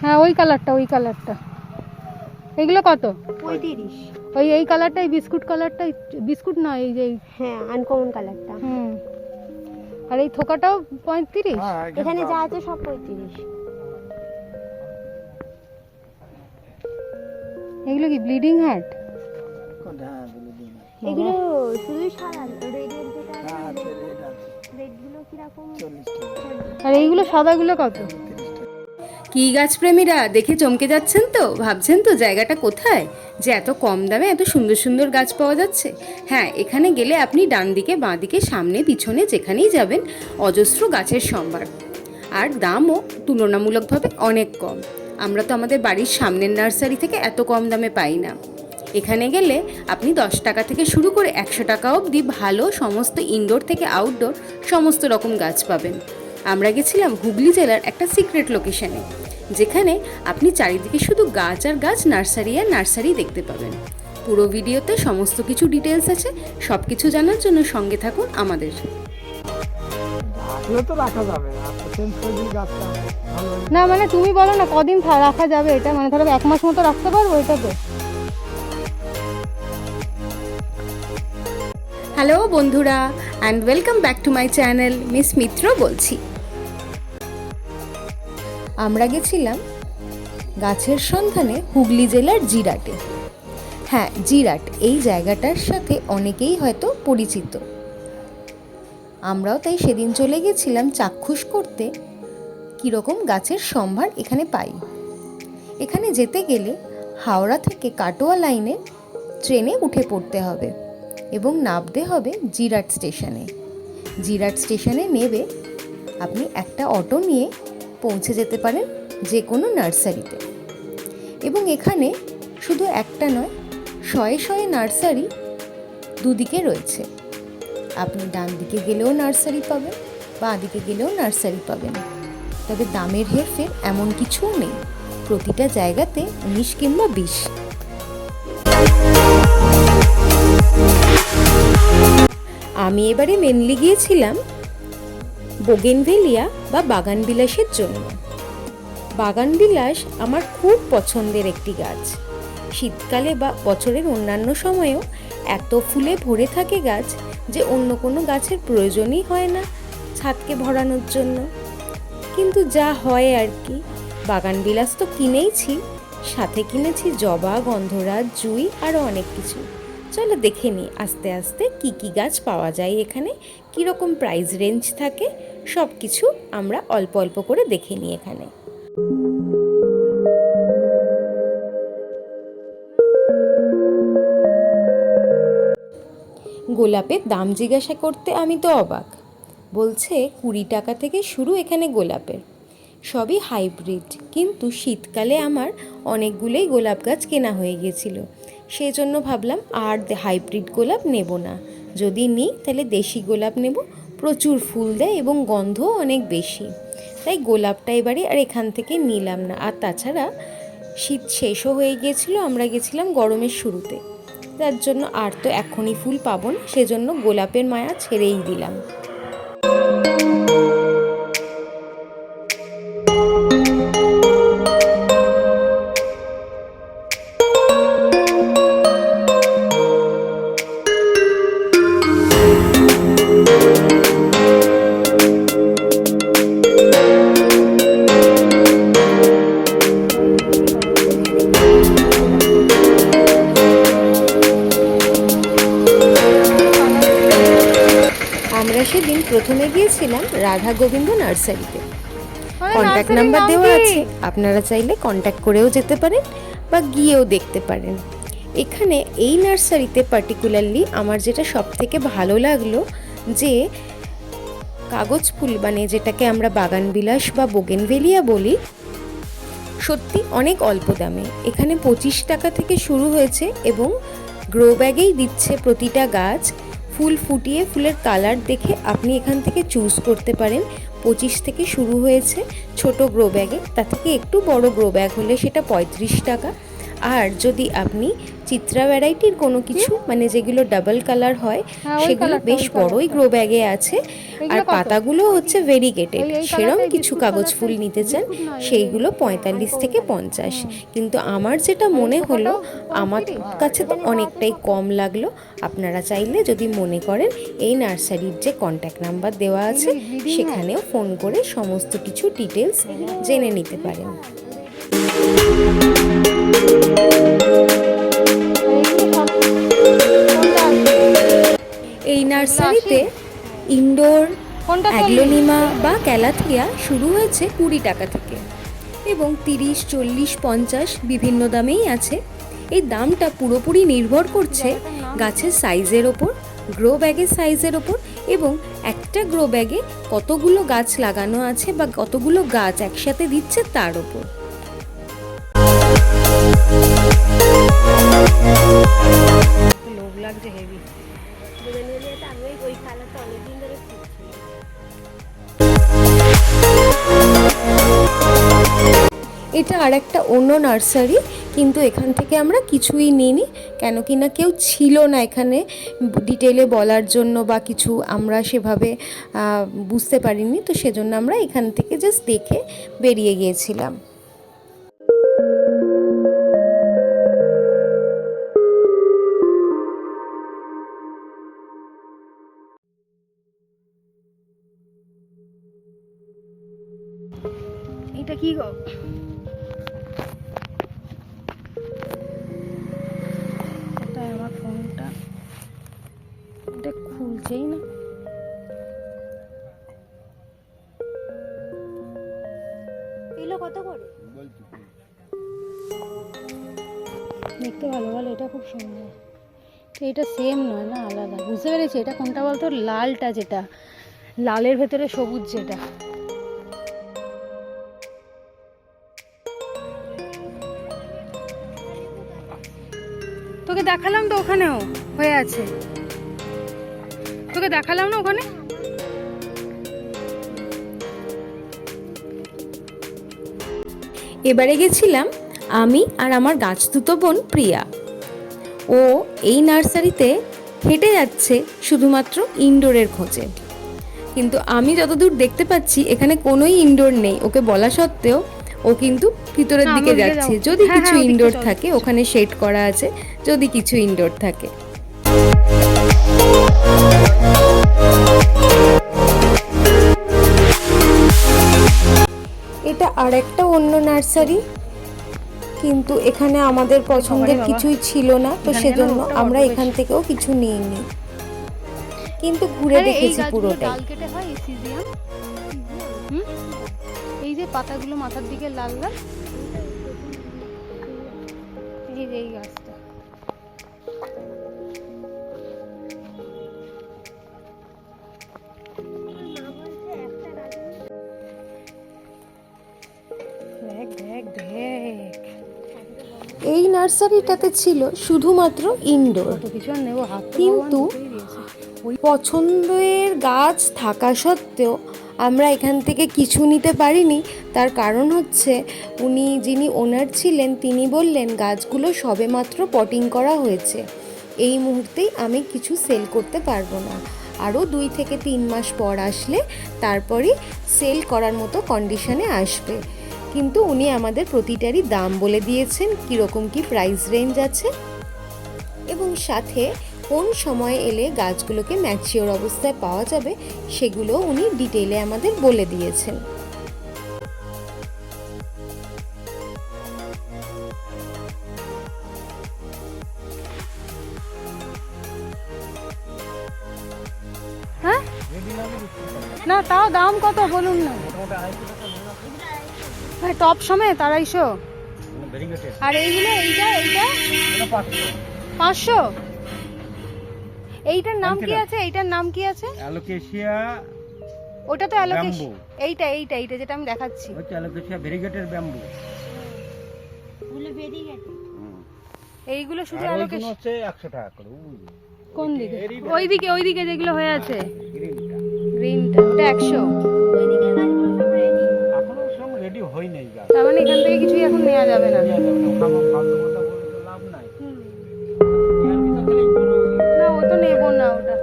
হ্যাঁ ওই কালারটা ওই কালারটা। এগুলো কত? পঁয়ত্রিশ ওই এই কালারটা এই বিস্কুট কালারটা বিস্কুট না এই যে এই- হ্যাঁ আনকমন কালারটা। হুম। আর এই থোকাটাও পঁয়ত্রিশ? এখানে যা আছে সব পঁয়ত্রিশ। এগুলো কি ব্লিডিং হার্ট এগুলো রেড রেডগুলো কীরকম? আর এইগুলো সাদাগুলো কত? কি গাছপ্রেমীরা দেখে চমকে যাচ্ছেন তো? ভাবছেন তো জায়গাটা কোথায়? যে এত কম দামে এত সুন্দর সুন্দর গাছ পাওয়া যাচ্ছে। হ্যাঁ এখানে গেলে আপনি ডান দিকে, বাঁ দিকে, সামনে, পিছনে, যেখানেই যাবেন, অজস্র গাছের সম্ভার। আর দামও তুলনামূলকভাবে অনেক কম। আমরা তো আমাদের বাড়ির সামনের নার্সারি থেকে এত কম দামে পাই না। এখানে গেলে আপনি দশ টাকা থেকে শুরু করে একশো টাকা অবধি ভালো সমস্ত ইনডোর থেকে আউটডোর সমস্ত রকম গাছ পাবেন। আমরা গেছিলাম হুগলি জেলার একটা সিক্রেট লোকেশনে যেখানে আপনি চারিদিকে শুধু গাছ আর গাছ নার্সারি আর নার্সারি দেখতে পাবেন। পুরো ভিডিওতে সমস্ত কিছু ডিটেলস আছে সব কিছু জানার জন্য সঙ্গে থাকুন আমাদের। তো রাখা যাবে না চেঞ্জ করে দিই গাছটা। ভালো না মানে তুমি বলো না কদিন রাখা যাবে এটা? মানে ধরো এক মাস মতো রাখতে পারব এটাতে হ্যালো বন্ধুরা and welcome back to my channel Miss Mitra বলছি। আমরা গেছিলাম গাছের সন্ধানে হুগলি জেলার জিরাটে। হ্যাঁ জিরাট, এই জায়গাটার সাথে অনেকেই হয়তো পরিচিত। আমরাও তাই সেদিন চলে গেছিলাম চাক্ষুষ করতে। কীরকম গাছের সম্ভার এখানে পাই। এখানে যেতে গেলে হাওড়া থেকে কাটোয়া লাইনে ট্রেনে উঠে পড়তে হবে এবং নামতে হবে জিরাট স্টেশনে। জিরাট স্টেশনে নেবে আপনি একটা অটো নিয়ে পৌঁছে যেতে পারেন যে কোনো নার্সারিতে। এবং এখানে শুধু একটা নয়, শয়ে শয়ে নার্সারি দুদিকে রয়েছে। আপনি ডান দিকে গেলেও নার্সারি পাবেন, বা দিকে গেলেও নার্সারি পাবেন। তবে দামের হেরফের এমন কিছুও নেই, প্রতিটা জায়গাতে উনিশ কিংবা বিশ। আমি এবারে মেনলি গিয়েছিলাম বোগেনভেলিয়া বা বাগান বিলাসের জন্য। বাগান বিলাস আমার খুব পছন্দের একটি গাছ। শীতকালে বা বছরের অন্যান্য সময়েও এত ফুলে ভরে থাকে গাছ যে অন্য কোনো গাছের প্রয়োজনই হয় না ছাদকে ভরানোর জন্য। কিন্তু যা হয় আর কি বাগান বিলাস তো কিনেইছি, সাথে কিনেছি জবা, গন্ধরাজ, জুই, আরও অনেক কিছু। চলো দেখে নিই আস্তে আস্তে কি কি গাছ পাওয়া যায় এখানে, কীরকম প্রাইস রেঞ্জ থাকে সব কিছু আমরা অল্প অল্প করে দেখে নিই এখানে। গোলাপের দাম জিজ্ঞাসা করতে আমি তো অবাক। বলছে কুড়ি টাকা থেকে শুরু এখানে গোলাপের। সবই হাইব্রিড কিন্তু শীতকালে আমার অনেকগুলোই গোলাপ গাছ কেনা হয়ে গিয়েছিল সেই জন্য ভাবলাম আর হাইব্রিড গোলাপ নেব না। যদি নিই, তাহলে দেশি গোলাপ নেব। প্রচুর ফুল দেয় এবং গন্ধও অনেক বেশি। তাই গোলাপটা এবারে আর এখান থেকে নিলাম না। আর তাছাড়া শীত শেষও হয়ে গিয়েছিল, আমরা গেছিলাম গরমের শুরুতে। যার জন্য আর তো এখনই ফুল পাবো না, সেজন্য গোলাপের মায়া ছেড়েই দিলাম। প্রথমে গিয়েছিলাম রাধা গোবিন্দ নার্সারিতে। কন্ট্যাক্ট নাম্বার দেওয়া আছে। আপনারা চাইলে কন্ট্যাক্ট করেও যেতে পারেন বা গিয়েও দেখতে পারেন। এখানে এই নার্সারিতে পার্টিকুলারলি আমার যেটা সব থেকে ভালো লাগল যে কাগজ ফুল মানে যেটাকে আমরা বাগান বিলাস বা বোগেনভেলিয়া বলি সত্যি অনেক অল্প দামে। এখানে পঁচিশ টাকা থেকে শুরু হয়েছে এবং গ্রো ব্যাগেই দিচ্ছে প্রতিটা গাছ। ফুল ফুটিয়ে ফুলের কালার দেখে আপনি এখান থেকে চুজ করতে পারেন। পঁচিশ থেকে শুরু হয়েছে ছোট গ্রো ব্যাগে তা থেকে একটু বড় গ্রো ব্যাগ হলে সেটা পঁয়ত্রিশ টাকা। আর যদি আপনি চিত্রা ভ্যারাইটির কোনো কিছু মানে যেগুলো ডাবল কালার হয় হ্যাঁ, সেগুলো বেশ বড়ই গ্রো ব্যাগে আছে। আর পাতাগুলো হচ্ছে ভেরিগেটেড সেরম কিছু কাগজ ফুল নিতে চান সেইগুলো পঁয়তাল্লিশ থেকে পঞ্চাশ। কিন্তু আমার যেটা মনে হলো আমার কাছে তো অনেকটাই কম। লাগল। আপনারা চাইলে যদি মনে করেন এই নার্সারির যে কন্ট্যাক্ট নাম্বার দেওয়া আছে সেখানেও ফোন করে সমস্ত কিছু ডিটেলস জেনে নিতে পারেন। নার্সারিতে ইনডোর অ্যাগ্লোনিমা বা ক্যালাথিয়া শুরু হয়েছে কুড়ি টাকা থেকে। এবং তিরিশ চল্লিশ পঞ্চাশ বিভিন্ন দামেই আছে। এই দামটা পুরোপুরি নির্ভর করছে গাছের সাইজের ওপর গ্রো ব্যাগের সাইজের ওপর এবং একটা গ্রো ব্যাগে কতগুলো গাছ লাগানো আছে বা কতগুলো গাছ একসাথে দিচ্ছে তার ওপর। লোভ লাগছে হেভি এটা আর একটা অন্য নার্সারি, কিন্তু এখান থেকে আমরা কিছুই নিইনি, কেন কি না কেউ ছিল না এখানে, ডিটেলে বলার জন্য বা কিছু আমরা সেভাবে বুঝতে পারিনি, তো সেজন্য আমরা এখান থেকে জাস্ট দেখে বেরিয়ে গিয়েছিলাম। না এগুলো কত করে? দেখতে ভালো ভালো এটা খুব সুন্দর। এটা সেম নয় না আলাদা। বুঝতে পেরেছি এটা কোনটা বলতো? লালটা যেটা। লালের ভেতরে সবুজ যেটা। তোকে দেখালাম তো ওখানেও হয়ে আছে। তোকে দেখালাম না ওখানে? এবারে গেছিলাম আমি আর আমার গাছ দুটো বোন প্রিয়া। ও এই নার্সারিতে হেঁটে যাচ্ছে শুধুমাত্র ইনডোরের খোঁজে। কিন্তু আমি যতদূর দেখতে পাচ্ছি এখানে কোনোই ইনডোর নেই। ওকে বলা সত্ত্বেও ও কিন্তু ভিতরের দিকে যাচ্ছে। যদি হ্যাঁ, কিছু হ্যাঁ, ইনডোর থাকে ওখানে শেড করা আছে। যদি কিছু ইনডোর থাকে। এটা আর একটা অন্য নার্সারি কিন্তু এখানে আমাদের পছন্দের কিছুই ছিল না তো সেজন্য আমরা এখান থেকেও কিছু নিইনি। কিন্তু ঘুরে দেখেছি পুরোটাই। হয় এই যে পাতাগুলো মাথার দিকে লাল লাল? এই যে এই গাছটা নার্সারিটাতে ছিল শুধুমাত্র ইনডোর কিন্তু পছন্দের গাছ থাকা সত্ত্বেও আমরা এখান থেকে কিছু নিতে পারিনি। তার কারণ হচ্ছে, উনি যিনি ওনার ছিলেন, তিনি বললেন, গাছগুলো সবেমাত্র পটিং করা হয়েছে। এই মুহূর্তেই আমি কিছু সেল করতে পারব না। আরও দুই থেকে তিন মাস পর আসলে তারপরই সেল করার মতো কন্ডিশনে আসবে। কিন্তু উনি আমাদের প্রতিটারই দাম বলে দিয়েছেন, কীরকম কি প্রাইস রেঞ্জ আছে। এবং সাথে কোন সময় এলে গাছগুলোকে ম্যাচিওর অবস্থায় পাওয়া যাবে, সেগুলো উনি ডিটেলে আমাদের বলে দিয়েছেন। হ্যাঁ? না, তাও দাম কত বলুন না। ভাই টপ সমেত আড়াইশো আর এইগুলো এইটা এইটা? পাঁচশো? এইটার নাম কি আছে? এইটার নাম কি আছে? অ্যালোকেশিয়া ওটা তো অ্যালোকেশিয়া এইটা এইটা এইটা যেটা আমি দেখাচ্ছি। ওটা অ্যালোকেশিয়া ব্যাম্বু। ফুলে এইগুলো শুধু হচ্ছে 100 টাকা করে কোন দিকে? ওইদিকে ওইদিকে যেগুলো হয়ে আছে। গ্রিনটা গ্রিনটা ওটা 100 তার মানে এখান থেকে কিছুই এখন নেওয়া যাবে না। ও তো নেব না ওটা।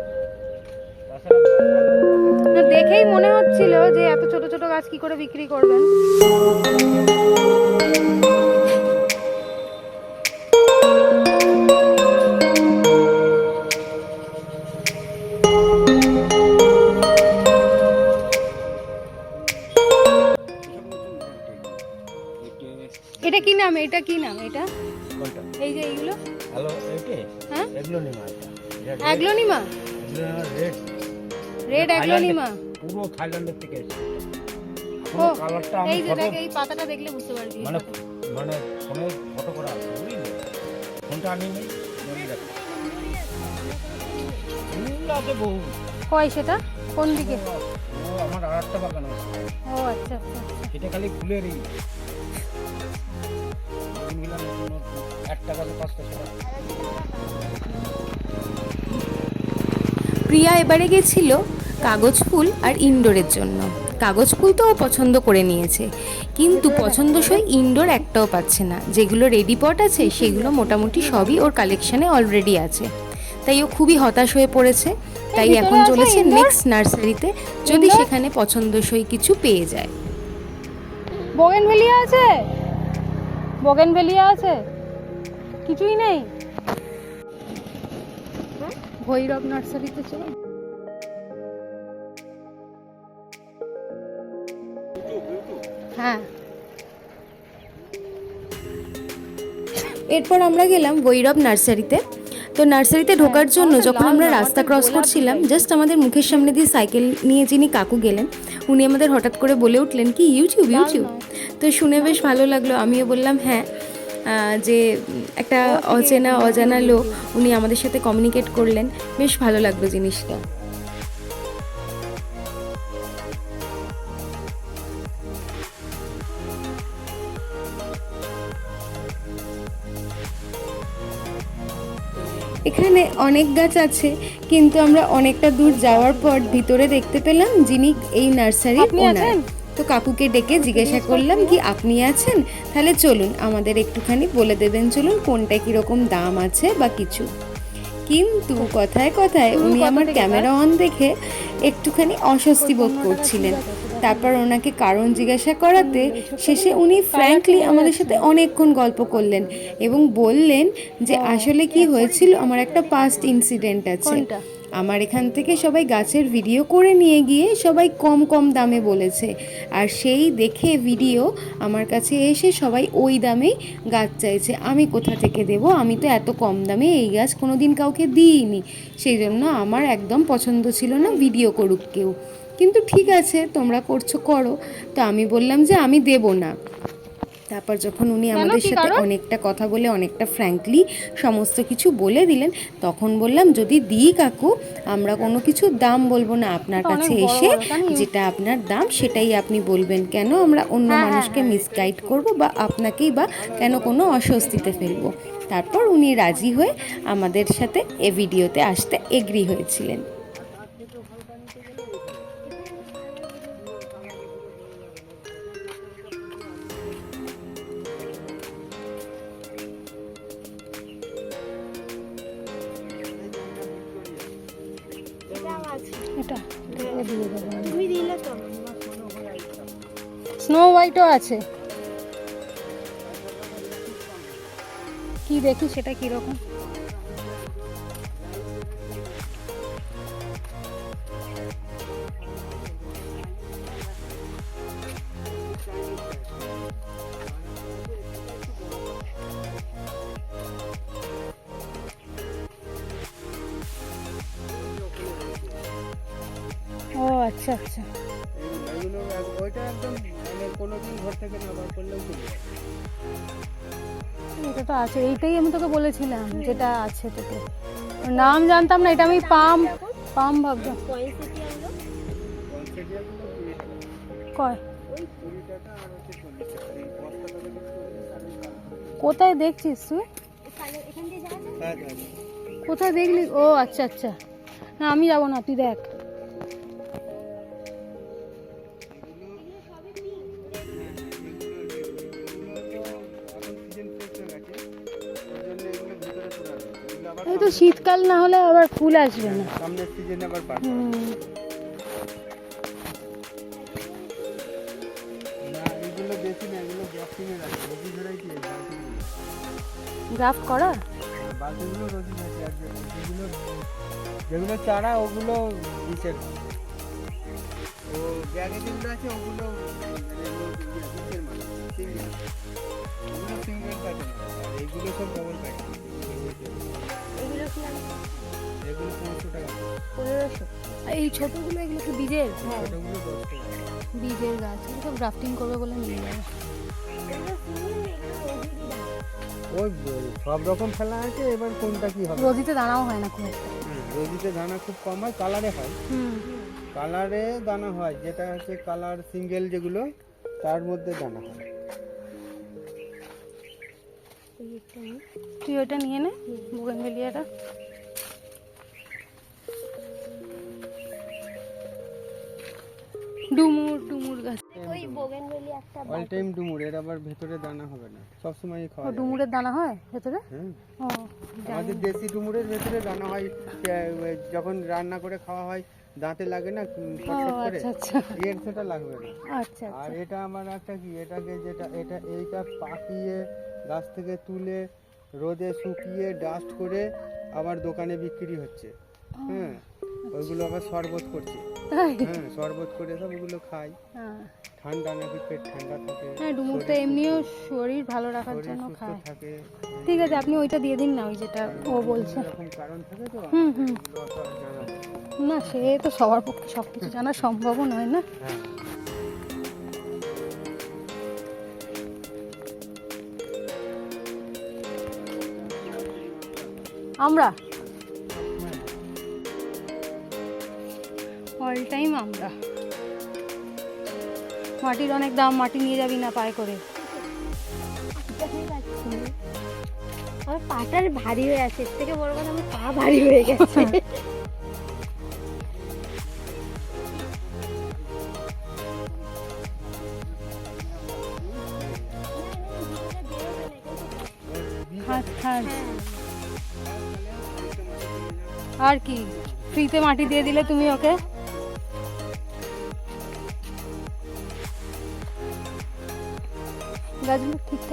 দেখেই মনে হচ্ছিল যে এত ছোট ছোট গাছ কি করে বিক্রি করবেন। রেড পুরো থাইল্যান্ডের থেকে এসেছে। ও কালারটা আমি এই যে ফটো দেখ এই পাতাটা দেখলে বুঝতে পারবি। মানে মানে ফোনে ফটো করা আছে বুঝলি? ফোনটা আনি নি দেখো। ফুল আছে বহু। কয় সেটা? কোন দিকে? ও আমার বাগান আছে। ও আচ্ছা আচ্ছা আচ্ছা। এটা খালি প্রিয়া এবারে গেছিল। কাগজ ফুল আর ইনডোরের জন্য। কাগজ ফুল তো ও পছন্দ করে নিয়েছে। কিন্তু পছন্দসই ইনডোর একটাও পাচ্ছে না। যেগুলো রেডি পট আছে সেগুলো মোটামুটি সবই ওর কালেকশনে অলরেডি আছে। তাই ও খুবই হতাশ হয়ে পড়েছে। তাই এখন চলেছে নেক্সট নার্সারিতে যদি? সেখানে পছন্দসই কিছু পেয়ে যায়। বোগেনভেলিয়া আছে? বোগেনভেলিয়া আছে? কিছুই নেই? ভৈরব নার্সারিতে চলো। হ্যাঁ এরপর আমরা গেলাম ভৈরব নার্সারিতে তো নার্সারিতে ঢোকার জন্য যখন আমরা রাস্তা ক্রস করছিলাম জাস্ট আমাদের মুখের সামনে দিয়ে সাইকেল নিয়ে যিনি কাকু গেলেন উনি আমাদের হঠাৎ করে বলে উঠলেন কি ইউটিউব ইউটিউব তো শুনে বেশ ভালো লাগল আমিও বললাম হ্যাঁ যে একটা অচেনা অজানা লোক উনি আমাদের সাথে কমিউনিকেট করলেন বেশ ভালো লাগল জিনিসটা এখানে অনেক গাছ আছে কিন্তু আমরা অনেকটা দূর যাওয়ার পর ভিতরে দেখতে পেলাম যিনি এই নার্সারির ওনার তো কাকুকে ডেকে জিজ্ঞাসা করলাম কি আপনি আছেন? তাহলে চলুন আমাদের একটুখানি বলে দেবেন চলুন কোনটা কীরকম দাম আছে বা কিছু। কিন্তু কথায় কথায় উনি আমার ক্যামেরা অন দেখে একটুখানি অস্বস্তি বোধ করছিলেন। তারপর ওনাকে কারণ জিজ্ঞাসা করাতে শেষে উনি ফ্র্যাঙ্কলি আমাদের সাথে অনেকক্ষণ গল্প করলেন এবং বললেন যে আসলে কি হয়েছিল? আমার একটা পাস্ট ইনসিডেন্ট আছে। আমার এখান থেকে সবাই গাছের ভিডিও করে নিয়ে গিয়ে সবাই কম কম দামে বলেছে। আর সেই দেখে ভিডিও আমার কাছে এসে সবাই ওই দামেই গাছ চাইছে। আমি কোথা থেকে দেব? আমি তো এত কম দামে এই গাছ কোনো দিন কাউকে দিইনি। সেই জন্য আমার একদম পছন্দ ছিল না ভিডিও করুক কেউ। কিন্তু ঠিক আছে তোমরা করছ করো। তো আমি বললাম যে আমি দেব না। তারপর যখন উনি আমাদের সাথে অনেকটা কথা বলে অনেকটা ফ্র্যাঙ্কলি সমস্ত কিছু বলে দিলেন তখন বললাম যদি দিই কাকু আমরা কোনো কিছু দাম বলব না আপনার কাছে এসে। যেটা আপনার দাম সেটাই আপনি বলবেন। কেন আমরা অন্য হ্যাঁ, হ্যাঁ, মানুষকে হ্যাঁ। মিসগাইড করব বা আপনাকেই বা কেন কোনো অস্বস্তিতে ফেলব? তারপর উনি রাজি হয়ে আমাদের সাথে এ ভিডিওতে আসতে এগ্রি হয়েছিলেন। হোয়াইটও আছে। কি দেখি সেটা কীরকম? ও আচ্ছা আচ্ছা। তো আছে, এইটাই আমি তোকে বলেছিলাম যেটা আছে তোকে। নাম জানতাম না, এটা আমি পাম পাম ভাবতাম কয়? কোথায় দেখছিস তুই? কোথায় দেখলি? ও আচ্ছা আচ্ছা। না, আমি যাব না, তুই দেখ। শীতকাল না হলে আবার ফুল আসবে না। সামনের সিজনে আবার ভ্যারাইটি গ্রাফট করা? বাকিগুলো রোজি ভ্যারাইটি আর যে- যেগুলো চারা ওগুলো নিচের। ও ব্যাগে যেগুলো আছে ওগুলো এই ছোটগুলো এগুলো কি বীজের? ছোটোগুলো বীজের গাছ সব গ্রাফটিং করবে বলে নিয়ে যাবে। ওই সব রকম ফেলা আছে এবার কোনটা কি হবে? রোজিতে দানাও হয় না খুব একটা। দানা খুব কম হয় কালারে হয়। কালারে দানা হয় যেটা হচ্ছে কালার সিঙ্গেল যেগুলো তার মধ্যে দানা হয়। তুই ওটা নিয়ে নে বোগেনভেলিয়াটা ডুমুর ডুমুর গাছ। ওই বোগেনভেলি একটা অল টাইম ডুমুর এর আবার ভেতরে দানা হবে না। সবসময় ও খাওয়া যায়। ডুমুরের দানা হয় ভেতরে? হ্যাঁ। ও আমাদের দেশি ডুমুরের ভেতরে দানা হয় যখন রান্না করে খাওয়া হয় দাঁতে লাগে না করে আচ্ছা আচ্ছা। এর সেটা লাগবে না। আচ্ছা আর এটা আমার একটা কি এটাকে যেটা এটা এইটা পাকিয়ে গাছ থেকে তুলে রোদে শুকিয়ে ডাস্ট করে আবার দোকানে বিক্রি হচ্ছে। হ্যাঁ। ওইগুলো আবার শরবত করছে। হ্যাঁ শরবত করে সব ওগুলো খাই। হ্যাঁ। ঠান্ডা নাকি পেট ঠান্ডা থাকে হ্যাঁ ডুমুরটা এমনিও শরীর ভালো রাখার জন্য খায়। থাকে ঠিক আছে আপনি ওইটা দিয়ে দিন না ওই যেটা ও বলছে। কারণ থাকে তো হুম হুম। না সে তো সবার পক্ষে সব কিছু জানা সম্ভবও নয় না? হ্যাঁ। আমরা টাইম আমরা। মাটির অনেক দাম মাটি নিয়ে যাবি না পায়ে করে। আমার পাটার ভারী হয়ে আছে এর থেকে বড় কথা আমার পা ভারী হয়ে গেছে। হাত আর কি ফ্রিতে মাটি দিয়ে দিলে তুমি ওকে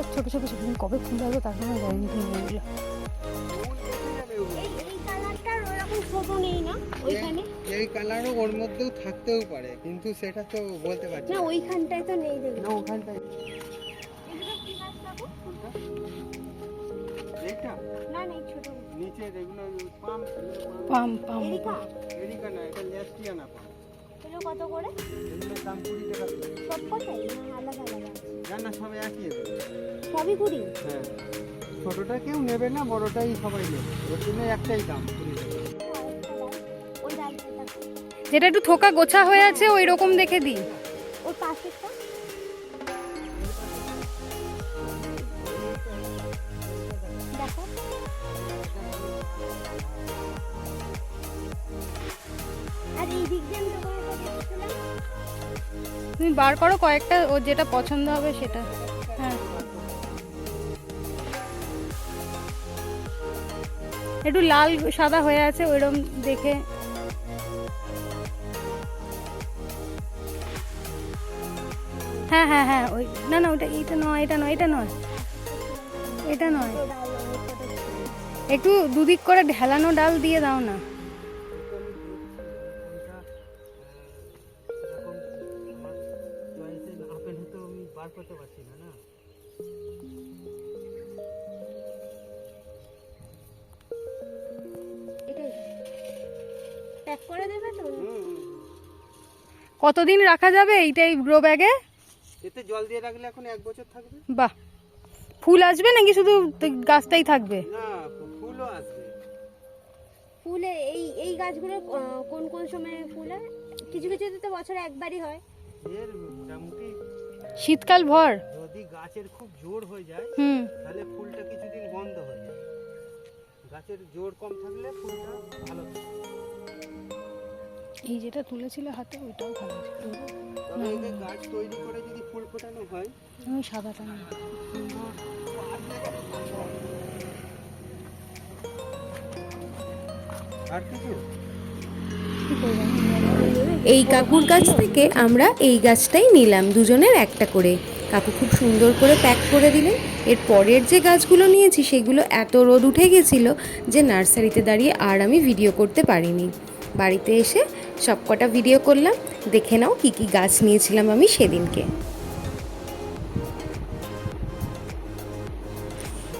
ঠিকঠাক ছোট ছোট ছোট কবে ফুল আসবে তার কোনো গ্যারেন্টি নেই এই কালারও ওর মধ্যেও থাকতেও পারে কিন্তু সেটা তো বলতে পারছি না। ওইখানটায় তো নেই দেখি। না ওখানটায় না না ছোট নিচে এগুলো পাম পাম পাম। এরিকা? এরিকা না এটা লেস্টিয়ানা পাম। এগুলো কত করে? দাম কুড়ি টাকা সব কটাই? না আলাদা আলাদা। না না সব একই সবই কুড়ি? হ্যাঁ। ছোটটা কেউ নেবে না বড়টাই সবাই নেবে। ওর জন্য একটাই দাম কুড়ি টাকা। যেটা একটু থোকা গোছা হয়ে আছে ওই রকম দেখে দিই। ওর পাশেরটা? তুমি বার করো, কয়েকটা ওর যেটা পছন্দ হবে সেটা। হ্যাঁ। একটু লাল, সাদা হয়ে আছে, ওইরকম দেখে। হ্যাঁ হ্যাঁ হ্যাঁ ওই, না না ওটা এটা নয় এটা নয় এটা নয়। এটা নয়। একটু দুদিক করে ঢেলানো ডাল দিয়ে দাও না। কতদিন রাখা যাবে এইটাই গ্রো ব্যাগে এতে জল দিয়ে রাখলে এখন এক বছর থাকবে। বাহ। ফুল আসবে নাকি শুধু গাছটাই থাকবে? না ফুলও আসবে। ফুলে এই এই গাছগুলো কোন কোন সময় ফুল হয়? কিছু কিছু তো বছরে একবারই হয়। এর মোটামুটি শীতকাল ভর। যদি গাছের খুব জোর হয়ে যায় হুম। তাহলে ফুলটা কিছুদিন বন্ধ হয়ে যায়। গাছের জোর কম থাকলে ফুলটা ভালো থাকে। এই যেটা তুলেছিল হাতে ওইটাও ভালো গাছ তৈরি করে যদি ফুল ফোটানো হয়? আমি সাদাটা আর কিছু। এই কাকুর কাছ থেকে আমরা এই গাছটাই নিলাম দুজনের একটা করে। কাকু খুব সুন্দর করে প্যাক করে দিলেন। এর পরের যে গাছগুলো নিয়েছি সেগুলো এত রোদ উঠে গেছিল যে নার্সারিতে দাঁড়িয়ে আর আমি ভিডিও করতে পারিনি। বাড়িতে এসে সবকটা ভিডিও করলাম, দেখে নাও কী কী গাছ নিয়েছিলাম আমি সেদিনকে।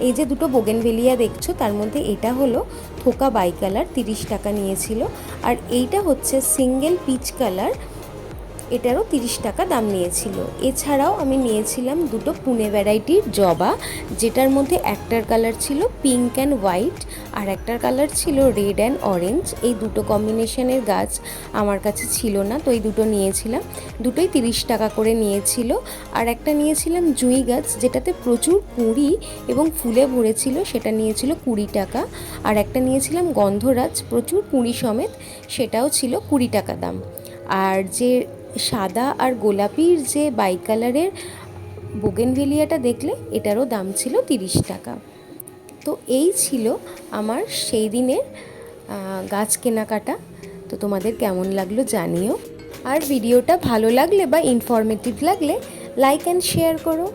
এই যে দুটো বোগেনভেলিয়া দেখছ, তার মধ্যে এটা হলো থোকা বাই কালার, তিরিশ টাকা নিয়েছিল। আর এইটা হচ্ছে সিঙ্গেল পিচ কালার এটারও তিরিশ টাকা দাম নিয়েছিল। এছাড়াও আমি নিয়েছিলাম দুটো পুনে ভ্যারাইটির জবা, যেটার মধ্যে একটার কালার ছিল পিঙ্ক অ্যান্ড হোয়াইট আর একটার কালার ছিল রেড অ্যান্ড অরেঞ্জ। এই দুটো কম্বিনেশনের গাছ আমার কাছে ছিল না, তো এই দুটো নিয়েছিলাম। দুটোই তিরিশ টাকা করে নিয়েছিল আর একটা নিয়েছিলাম জুঁই গাছ, যেটাতে প্রচুর কুঁড়ি এবং ফুলে ভরেছিল, সেটা নিয়েছিল কুড়ি টাকা। আর একটা নিয়েছিলাম গন্ধরাজ, প্রচুর কুঁড়ি সমেত, সেটাও ছিল কুড়ি টাকা দাম। আর যে সাদা আর গোলাপির যে বাই কালারের বোগেনভেলিয়াটা দেখলে এটারও দাম ছিল তিরিশ টাকা। তো এই ছিল আমার সেই দিনের গাছ কেনাকাটা। তো তোমাদের কেমন লাগল জানিও। আর ভিডিওটা ভালো লাগলে বা ইনফরমেটিভ লাগলে লাইক অ্যান্ড শেয়ার করো।